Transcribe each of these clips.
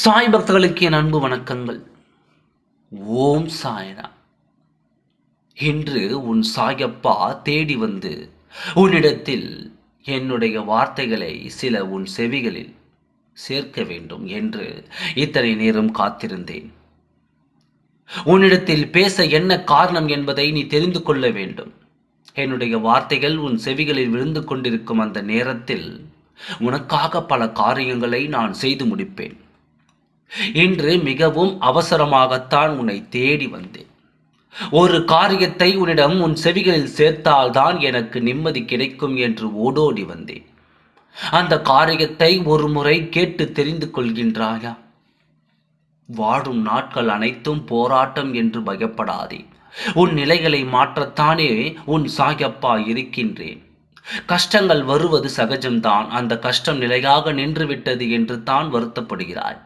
சாய் பக்தர்களுக்கு என் அன்பு வணக்கங்கள். ஓம் சாய்ரா இன்று உன் சாயப்பா தேடி வந்து உன்னிடத்தில் என்னுடைய வார்த்தைகளை சில உன் செவிகளில் சேர்க்க வேண்டும் என்று இத்தனை நேரம் காத்திருந்தேன். உன்னிடத்தில் பேச என்ன காரணம் என்பதை நீ தெரிந்து கொள்ள வேண்டும். என்னுடைய வார்த்தைகள் உன் செவிகளில் விழுந்து கொண்டிருக்கும் அந்த நேரத்தில் உனக்காக பல காரியங்களை நான் செய்து முடிப்பேன். இன்று மிகவும் அவசரமாகத்தான் உன்னை தேடி வந்தேன். ஒரு காரியத்தை உன்னிடம் உன் செவிகளில் சேர்த்தால்தான் எனக்கு நிம்மதி கிடைக்கும் என்று ஓடோடி வந்தேன். அந்த காரியத்தை ஒரு முறை கேட்டு தெரிந்து கொள்கின்றாயா? வாழும் நாட்கள் அனைத்தும் போராட்டம் என்று பயப்படாதே. உன் நிலைகளை மாற்றத்தானே உன் சாயப்பா இருக்கின்றேன். கஷ்டங்கள் வருவது சகஜம்தான். அந்த கஷ்டம் நிலையாக நின்றுவிட்டது என்று தான் வருத்தப்படுகிறாய்.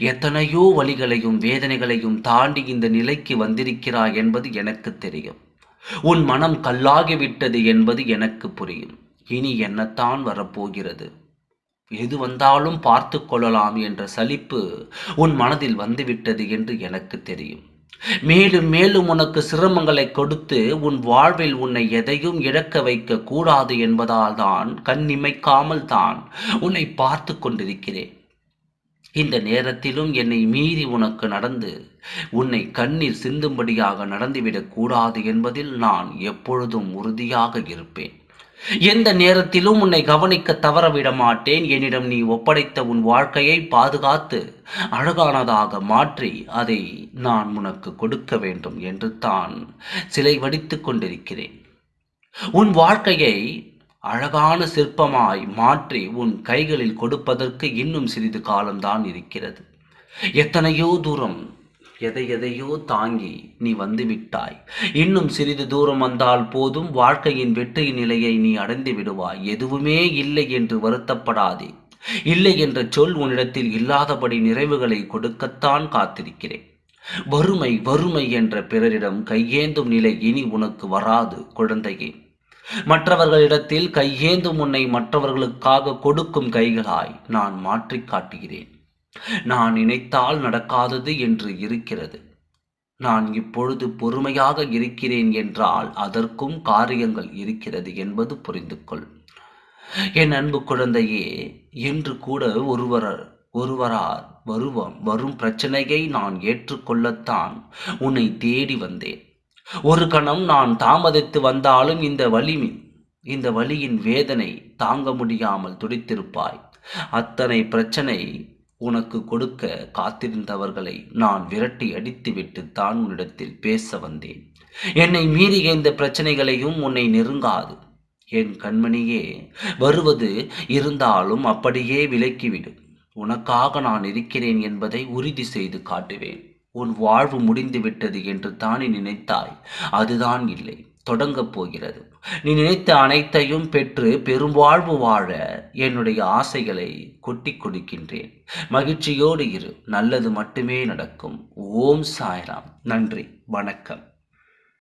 எத்தனையோ வழிகளையும் வேதனைகளையும் தாண்டி இந்த நிலைக்கு வந்திருக்கிறாய் என்பது எனக்கு தெரியும். உன் மனம் கல்லாகிவிட்டது என்பது எனக்கு புரியும். இனி என்னத்தான் வரப்போகிறது? எது வந்தாலும் பார்த்து கொள்ளலாம் என்ற சலிப்பு உன் மனதில் வந்துவிட்டது என்று எனக்கு தெரியும். மேலும் மேலும் உனக்கு சிரமங்களை கொடுத்து உன் வாழ்வில் உன்னை எதையும் இழக்க வைக்க கூடாது என்பதால் தான் கண்ணிமைக்காமல் தான் உன்னை பார்த்து கொண்டிருக்கிறேன். இந்த நேரத்திலும் என்னை மீறி உனக்கு நடந்து உன்னை கண்ணீர் சிந்தும்படியாக நடந்துவிடக் கூடாது என்பதில் நான் எப்பொழுதும் உறுதியாக இருப்பேன். எந்த நேரத்திலும் உன்னை கவனிக்க தவறவிட மாட்டேன். என்னிடம் நீ ஒப்படைத்த உன் வாழ்க்கையை பாதுகாத்து அழகானதாக மாற்றி அதை நான் உனக்கு கொடுக்க வேண்டும் என்று தான் சிலை வடித்து கொண்டிருக்கிறேன். உன் வாழ்க்கையை அழகான சிற்பமாய் மாற்றி உன் கைகளில் கொடுப்பதற்கு இன்னும் சிறிது காலம்தான் இருக்கிறது. எத்தனையோ தூரம் எதை எதையோ தாங்கி நீ வந்து விட்டாய் இன்னும் சிறிது தூரம் வந்தால் போதும் வாழ்க்கையின் வெற்றி நிலையை நீ அடைந்து விடுவாய். எதுவுமே இல்லை என்று வருத்தப்படாதே. இல்லை என்ற சொல் உன்னிடத்தில் இல்லாதபடி நிறைவுகளை கொடுக்கத்தான் காத்திருக்கிறேன். வறுமை வறுமை என்ற பிறரிடம் கையேந்தும் நிலை இனி உனக்கு வராது குழந்தையே. மற்றவர்களிடத்தில் கையேந்தும் உன்னை மற்றவர்களுக்காக கொடுக்கும் கைகளாய் நான் மாற்றி காட்டுகிறேன். நான் நினைத்தால் நடக்காதது என்று இருக்கிறது. நான் இப்பொழுது பொறுமையாக இருக்கிறேன் என்றால் அதற்கும் காரியங்கள் இருக்கிறது என்பது புரிந்து கொள் என் அன்பு குழந்தையே என்று கூட ஒருவர் ஒருவரார் வருவம் வரும் பிரச்சனையை நான் ஏற்றுக்கொள்ளத்தான் உன்னை தேடி வந்தேன். ஒரு கணம் நான் தாமதித்து வந்தாலும் இந்த வலி இந்த வலியின் வேதனை தாங்க முடியாமல் துடித்திருப்பாய். அத்தனை பிரச்சனை உனக்கு கொடுக்க காத்திருந்தவர்களை நான் விரட்டி அடித்துவிட்டு தான் உன்னிடத்தில் பேச வந்தேன். என்னை மீறிய இந்த பிரச்சனைகளையும் உன்னை நெருங்காது. என் கண்மணியே வருவது இருந்தாலும் அப்படியே விலக்கிவிடும் உனக்காக நான் இருக்கிறேன் என்பதை உறுதி செய்து காட்டுவேன். உன் வாழ்வு முடிந்து விட்டது என்று தானே நினைத்தாய்? அதுதான் இல்லை தொடங்கப் போகிறது. நீ நினைத்த அனைத்தையும் பெற்று பெரும்வாழ்வு வாழ என்னுடைய ஆசைகளை கொட்டி கொடுக்கின்றேன். மகிழ்ச்சியோடு இரு நல்லது மட்டுமே நடக்கும். ஓம் சாய்ராம். நன்றி வணக்கம்.